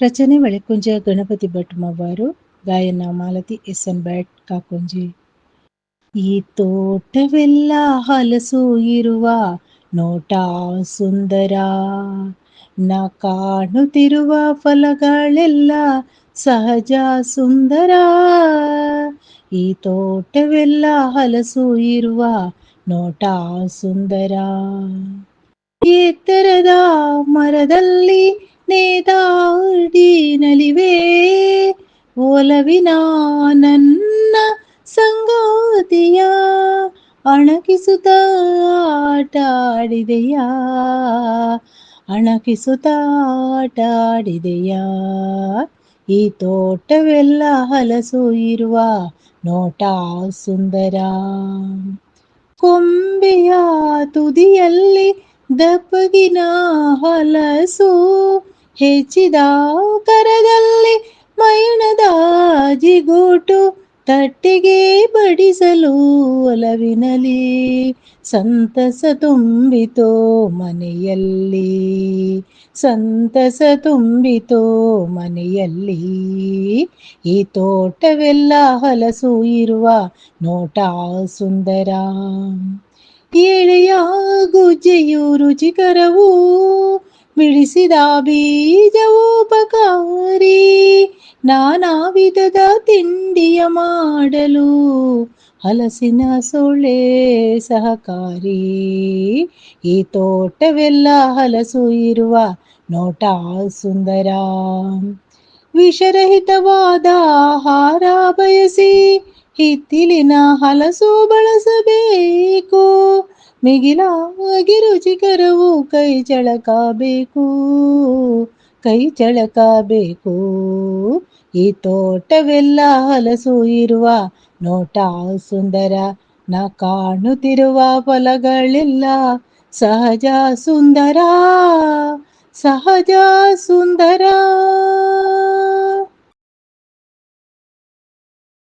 ರಚನೆ ಮಳೆಕುಂಜ ಗಣಪತಿ ಭಟ್ ಮವ್ವಾರು ಗಾಯನ Malathi S N Bhat Kakunji. ಈ ತೋಟವೆಲ್ಲ ಹಲಸು ಇರುವ ನೋಟ ಸುಂದರ. ನ ಕಾಣುತ್ತಿರುವ ಫಲಗಳೆಲ್ಲ ಸಹಜ ಸುಂದರ. ಈ ತೋಟವೆಲ್ಲ ಹಲಸು ಇರುವ ನೋಟ ಸುಂದರ. ಎತ್ತರದ ಮರದಲ್ಲಿ ನೇತಾಡಿ ನಲಿವೆ, ಒಲವಿನ ನನ್ನ ಸಂಗೋತಿಯ, ಅಣಕಿಸುತ್ತ ಆಟಾಡಿದೆಯಾ ಅಣಕಿಸುತ್ತ ಆಟಾಡಿದೆಯಾ. ಈ ತೋಟವೆಲ್ಲ ಹಲಸು ಇರುವ ನೋಟ ಸುಂದರ. ಕೊಂಬೆಯ ತುದಿಯಲ್ಲಿ ದಪ್ಪಗಿನ ಹಲಸು ಹೆಚ್ಚಿದ ಕರದಲ್ಲಿ ಮೈಣದ ಜಿಗೋಟು ತಟ್ಟಿಗೆ ಬಡಿಸಲು ಒಲವಿನಲಿ. ಸಂತಸ ತುಂಬಿತೋ ಮನೆಯಲ್ಲಿ. ಸಂತಸ ತುಂಬಿತೋ ಮನೆಯಲ್ಲಿ. ಈ ತೋಟವೆಲ್ಲ ಹಲಸು ಇರುವ ನೋಟ ಸುಂದರ. ಏಳೆಯ ಗುಜ್ಜೆಯು ರುಚಿಕರವು ಬಿಡಿಸಿದ ಬೀಜವು ಉಪಕಾರಿ. ನಾನಾ ವಿಧದ ತಿಂಡಿಯ ಮಾಡಲು ಹಲಸಿನ ಸೊಳ್ಳೆ ಸಹಕಾರಿ. ಈ ತೋಟವೆಲ್ಲ ಹಲಸು ಇರುವ ನೋಟ ಸುಂದರ. ವಿಷರಹಿತವಾದ ಆಹಾರ ಬಯಸಿ ಹಿತ್ತಿಲಿನ ಹಲಸು ಬಳಸಬೇಕು. ಮಿಗಿಲಾಗಿ ರುಚಿಕರವು ಕೈ ಚಳಕಬೇಕು ಕೈ ಚಳಕಬೇಕು. ಈ ತೋಟವೆಲ್ಲ ಹಲಸು ಇರುವ ನೋಟ ಸುಂದರ, ನ ಕಾಣುತ್ತಿರುವ ಫಲಗಳೆಲ್ಲ. ಸಹಜ ಸುಂದರ ಸಹಜ ಸುಂದರ.